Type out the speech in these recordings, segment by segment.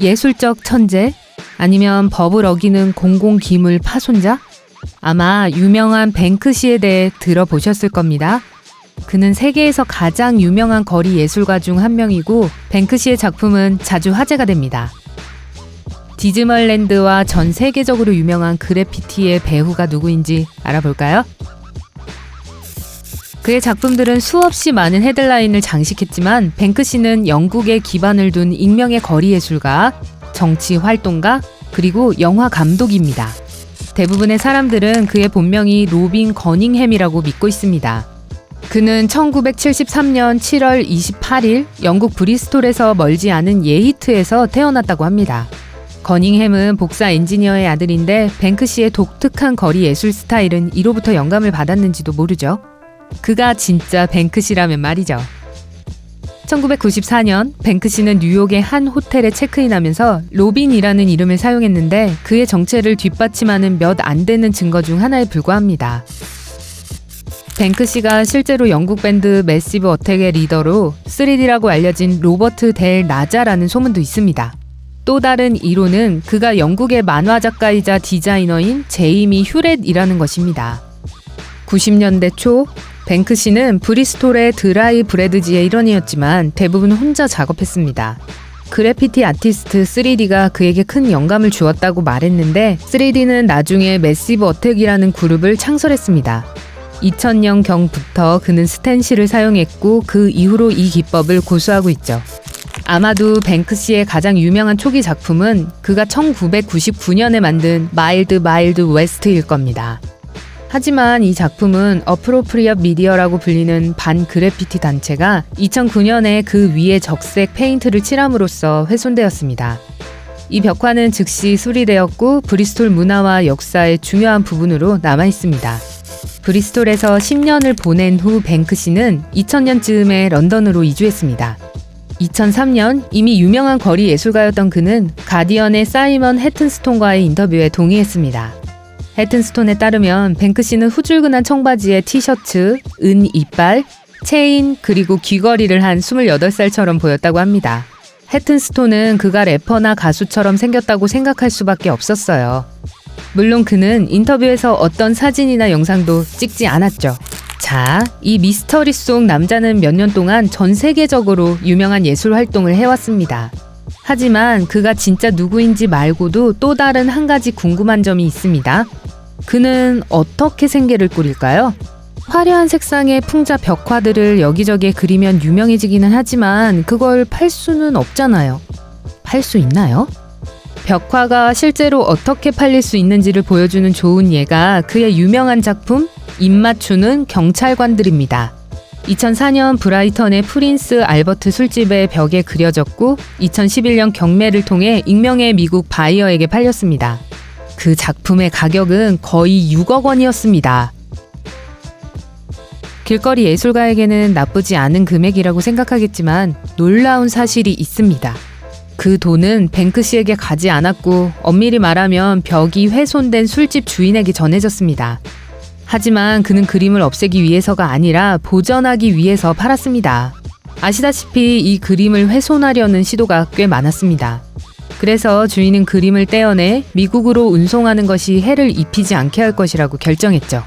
예술적 천재? 아니면 법을 어기는 공공기물 파손자? 아마 유명한 뱅크시에 대해 들어보셨을 겁니다. 그는 세계에서 가장 유명한 거리 예술가 중 한 명이고 뱅크시의 작품은 자주 화제가 됩니다. 디즈멀랜드와 전 세계적으로 유명한 그래피티의 배후가 누구인지 알아볼까요? 그의 작품들은 수없이 많은 헤드라인을 장식했지만 뱅크시는 영국에 기반을 둔 익명의 거리 예술가, 정치 활동가, 그리고 영화 감독입니다. 대부분의 사람들은 그의 본명이 로빈 거닝햄이라고 믿고 있습니다. 그는 1973년 7월 28일 영국 브리스톨에서 멀지 않은 예히트에서 태어났다고 합니다. 거닝햄은 복사 엔지니어의 아들인데 뱅크시의 독특한 거리 예술 스타일은 이로부터 영감을 받았는지도 모르죠. 그가 진짜 뱅크시라면 말이죠. 1994년 뱅크시는 뉴욕의 한 호텔에 체크인하면서 로빈이라는 이름을 사용했는데 그의 정체를 뒷받침하는 몇 안 되는 증거 중 하나에 불과합니다. 뱅크시가 실제로 영국 밴드 매시브 어택의 리더로 3D라고 알려진 로버트 델 나자라는 소문도 있습니다. 또 다른 이론은 그가 영국의 만화 작가이자 디자이너인 제이미 휴렛이라는 것입니다. 90년대 초 뱅크시는 브리스톨의 드라이 브레드지의 일원이었지만 대부분 혼자 작업했습니다. 그래피티 아티스트 3D가 그에게 큰 영감을 주었다고 말했는데 3D는 나중에 매시브 어택이라는 그룹을 창설했습니다. 2000년 경부터 그는 스텐실을 사용했고 그 이후로 이 기법을 고수하고 있죠. 아마도 뱅크시의 가장 유명한 초기 작품은 그가 1999년에 만든 마일드 마일드 웨스트일 겁니다. 하지만 이 작품은 어프로프리엇 미디어라고 불리는 반 그래피티 단체가 2009년에 그 위에 적색 페인트를 칠함으로써 훼손되었습니다. 이 벽화는 즉시 수리되었고 브리스톨 문화와 역사의 중요한 부분으로 남아 있습니다. 브리스톨에서 10년을 보낸 후 뱅크시는 2000년쯤에 런던으로 이주했습니다. 2003년 이미 유명한 거리 예술가였던 그는 가디언의 사이먼 해튼스톤과의 인터뷰에 동의했습니다. 해튼스톤에 따르면 뱅크시는 후줄근한 청바지에 티셔츠, 은 이빨, 체인, 그리고 귀걸이를 한 28살처럼 보였다고 합니다. 해튼스톤은 그가 래퍼나 가수처럼 생겼다고 생각할 수밖에 없었어요. 물론 그는 인터뷰에서 어떤 사진이나 영상도 찍지 않았죠. 자, 이 미스터리 속 남자는 몇 년 동안 전 세계적으로 유명한 예술 활동을 해왔습니다. 하지만 그가 진짜 누구인지 말고도 또 다른 한 가지 궁금한 점이 있습니다. 그는 어떻게 생계를 꾸릴까요? 화려한 색상의 풍자 벽화들을 여기저기에 그리면 유명해지기는 하지만 그걸 팔 수는 없잖아요. 팔 수 있나요? 벽화가 실제로 어떻게 팔릴 수 있는지를 보여주는 좋은 예가 그의 유명한 작품 입맞추는 경찰관들입니다. 2004년 브라이턴의 프린스 알버트 술집의 벽에 그려졌고 2011년 경매를 통해 익명의 미국 바이어에게 팔렸습니다. 그 작품의 가격은 거의 6억 원이었습니다. 길거리 예술가에게는 나쁘지 않은 금액이라고 생각하겠지만 놀라운 사실이 있습니다. 그 돈은 뱅크시에게 가지 않았고 엄밀히 말하면 벽이 훼손된 술집 주인에게 전해졌습니다. 하지만 그는 그림을 없애기 위해서가 아니라 보전하기 위해서 팔았습니다. 아시다시피 이 그림을 훼손하려는 시도가 꽤 많았습니다. 그래서 주인은 그림을 떼어내 미국으로 운송하는 것이 해를 입히지 않게 할 것이라고 결정했죠.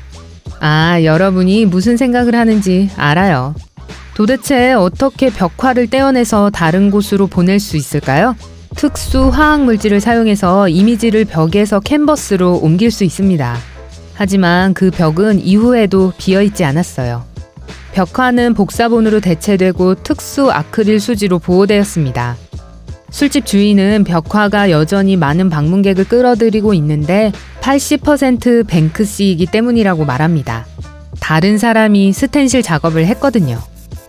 아, 여러분이 무슨 생각을 하는지 알아요. 도대체 어떻게 벽화를 떼어내서 다른 곳으로 보낼 수 있을까요? 특수 화학 물질을 사용해서 이미지를 벽에서 캔버스로 옮길 수 있습니다. 하지만 그 벽은 이후에도 비어 있지 않았어요. 벽화는 복사본으로 대체되고 특수 아크릴 수지로 보호되었습니다. 술집 주인은 벽화가 여전히 많은 방문객을 끌어들이고 있는데 80% 뱅크시이기 때문이라고 말합니다. 다른 사람이 스텐실 작업을 했거든요.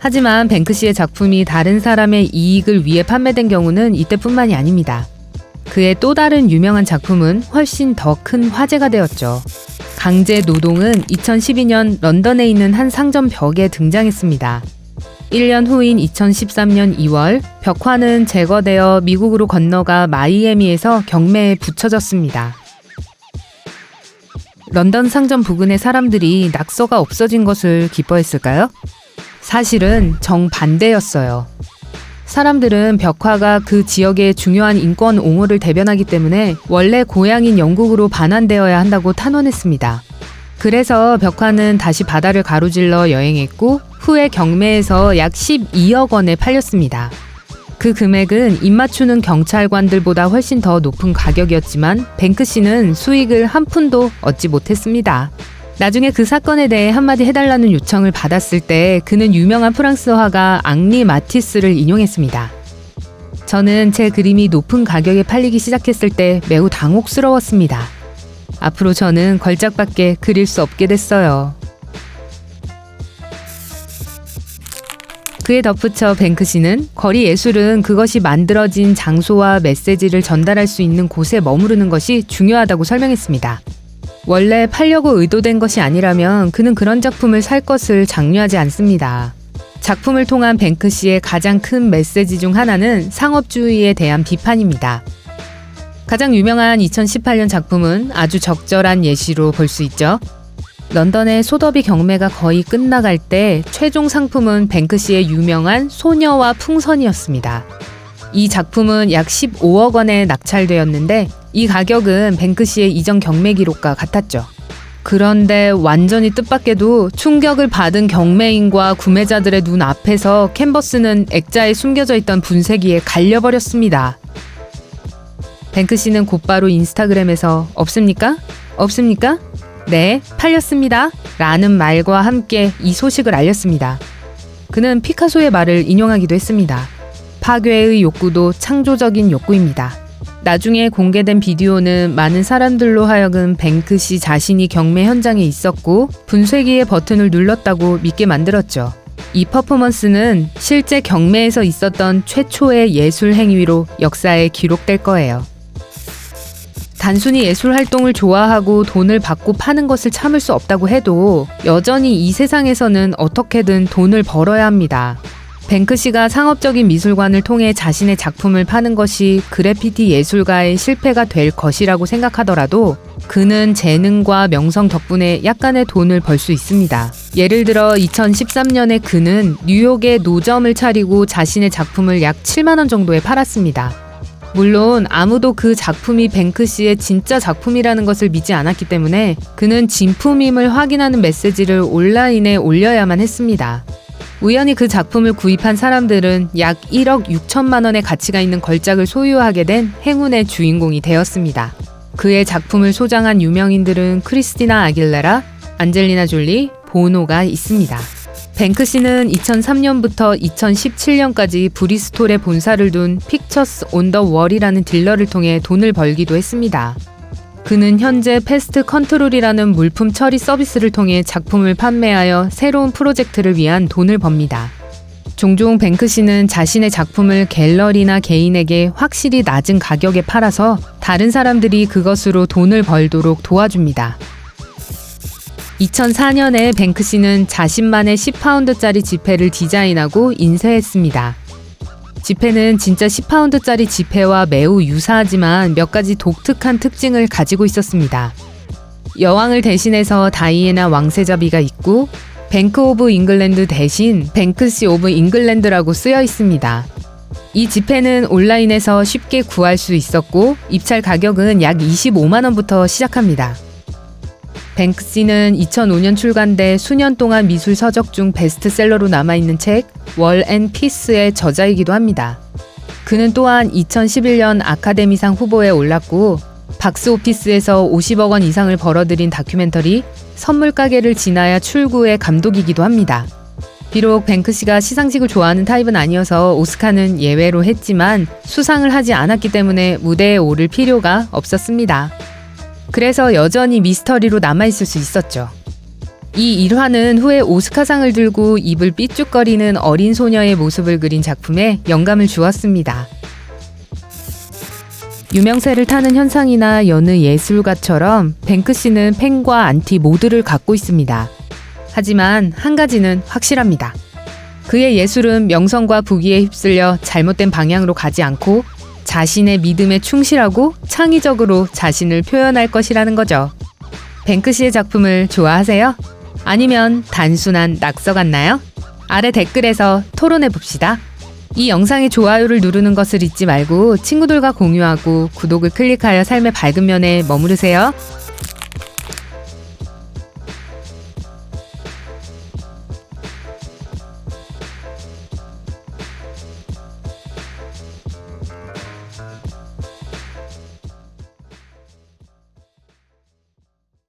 하지만 뱅크시의 작품이 다른 사람의 이익을 위해 판매된 경우는 이때뿐만이 아닙니다. 그의 또 다른 유명한 작품은 훨씬 더 큰 화제가 되었죠. 강제 노동은 2012년 런던에 있는 한 상점 벽에 등장했습니다. 1년 후인 2013년 2월 벽화는 제거되어 미국으로 건너가 마이애미에서 경매에 붙여졌습니다. 런던 상점 부근의 사람들이 낙서가 없어진 것을 기뻐했을까요? 사실은 정반대였어요. 사람들은 벽화가 그 지역의 중요한 인권 옹호를 대변하기 때문에 원래 고향인 영국으로 반환되어야 한다고 탄원했습니다. 그래서 벽화는 다시 바다를 가로질러 여행했고 후에 경매에서 약 12억 원에 팔렸습니다. 그 금액은 입맞추는 경찰관들보다 훨씬 더 높은 가격이었지만 뱅크 씨는 수익을 한 푼도 얻지 못했습니다. 나중에 그 사건에 대해 한마디 해달라는 요청을 받았을 때 그는 유명한 프랑스 화가 앙리 마티스를 인용했습니다. 저는 제 그림이 높은 가격에 팔리기 시작했을 때 매우 당혹스러웠습니다. 앞으로 저는 걸작밖에 그릴 수 없게 됐어요. 그에 덧붙여 뱅크시는 거리 예술은 그것이 만들어진 장소와 메시지를 전달할 수 있는 곳에 머무르는 것이 중요하다고 설명했습니다. 원래 팔려고 의도된 것이 아니라면 그는 그런 작품을 살 것을 장려하지 않습니다. 작품을 통한 뱅크시의 가장 큰 메시지 중 하나는 상업주의에 대한 비판입니다. 가장 유명한 2018년 작품은 아주 적절한 예시로 볼 수 있죠. 런던의 소더비 경매가 거의 끝나갈 때 최종 상품은 뱅크시의 유명한 소녀와 풍선이었습니다. 이 작품은 약 15억 원에 낙찰되었는데 이 가격은 뱅크시의 이전 경매 기록과 같았죠. 그런데 완전히 뜻밖에도 충격을 받은 경매인과 구매자들의 눈 앞에서 캔버스는 액자에 숨겨져 있던 분쇄기에 갈려버렸습니다. 뱅크시는 곧바로 인스타그램에서 없습니까? 없습니까? 네, 팔렸습니다. 라는 말과 함께 이 소식을 알렸습니다. 그는 피카소의 말을 인용하기도 했습니다. 파괴의 욕구도 창조적인 욕구입니다. 나중에 공개된 비디오는 많은 사람들로 하여금 뱅크시 자신이 경매 현장에 있었고 분쇄기의 버튼을 눌렀다고 믿게 만들었죠. 이 퍼포먼스는 실제 경매에서 있었던 최초의 예술 행위로 역사에 기록될 거예요. 단순히 예술 활동을 좋아하고 돈을 받고 파는 것을 참을 수 없다고 해도 여전히 이 세상에서는 어떻게든 돈을 벌어야 합니다. 뱅크시가 상업적인 미술관을 통해 자신의 작품을 파는 것이 그래피티 예술가의 실패가 될 것이라고 생각하더라도 그는 재능과 명성 덕분에 약간의 돈을 벌 수 있습니다. 예를 들어 2013년에 그는 뉴욕에 노점을 차리고 자신의 작품을 약 7만원 정도에 팔았습니다. 물론 아무도 그 작품이 뱅크시의 진짜 작품이라는 것을 믿지 않았기 때문에 그는 진품임을 확인하는 메시지를 온라인에 올려야만 했습니다. 우연히 그 작품을 구입한 사람들은 약 1억 6천만 원의 가치가 있는 걸작을 소유하게 된 행운의 주인공이 되었습니다. 그의 작품을 소장한 유명인들은 크리스티나 아길레라, 안젤리나 졸리, 보노가 있습니다. 뱅크시는 2003년부터 2017년까지 브리스톨에 본사를 둔 픽처스 온 더 월이라는 딜러를 통해 돈을 벌기도 했습니다. 그는 현재 패스트 컨트롤이라는 물품 처리 서비스를 통해 작품을 판매하여 새로운 프로젝트를 위한 돈을 법니다. 종종 뱅크시는 자신의 작품을 갤러리나 개인에게 확실히 낮은 가격에 팔아서 다른 사람들이 그것으로 돈을 벌도록 도와줍니다. 2004년에 뱅크시는 자신만의 10파운드짜리 지폐를 디자인하고 인쇄했습니다. 지폐는 진짜 10파운드짜리 지폐와 매우 유사하지만 몇 가지 독특한 특징을 가지고 있었습니다. 여왕을 대신해서 다이애나 왕세자비가 있고 뱅크 오브 잉글랜드 대신 뱅크시 오브 잉글랜드라고 쓰여 있습니다. 이 지폐는 온라인에서 쉽게 구할 수 있었고 입찰 가격은 약 25만 원부터 시작합니다. 뱅크시는 2005년 출간돼 수년 동안 미술 서적 중 베스트셀러로 남아있는 책 월 앤 피스의 저자이기도 합니다. 그는 또한 2011년 아카데미상 후보에 올랐고 박스 오피스에서 50억 원 이상을 벌어들인 다큐멘터리 선물 가게를 지나야 출구의 감독이기도 합니다. 비록 뱅크시가 시상식을 좋아하는 타입은 아니어서 오스카는 예외로 했지만 수상을 하지 않았기 때문에 무대에 오를 필요가 없었습니다. 그래서 여전히 미스터리로 남아있을 수 있었죠. 이 일화는 후에 오스카상을 들고 입을 삐죽거리는 어린 소녀의 모습을 그린 작품에 영감을 주었습니다. 유명세를 타는 현상이나 여느 예술가처럼 뱅크 씨는 팬과 안티 모두를 갖고 있습니다. 하지만 한 가지는 확실합니다. 그의 예술은 명성과 부귀에 휩쓸려 잘못된 방향으로 가지 않고 자신의 믿음에 충실하고 창의적으로 자신을 표현할 것이라는 거죠. 뱅크시의 작품을 좋아하세요? 아니면 단순한 낙서 같나요? 아래 댓글에서 토론해 봅시다. 이 영상의 좋아요를 누르는 것을 잊지 말고 친구들과 공유하고 구독을 클릭하여 삶의 밝은 면에 머무르세요.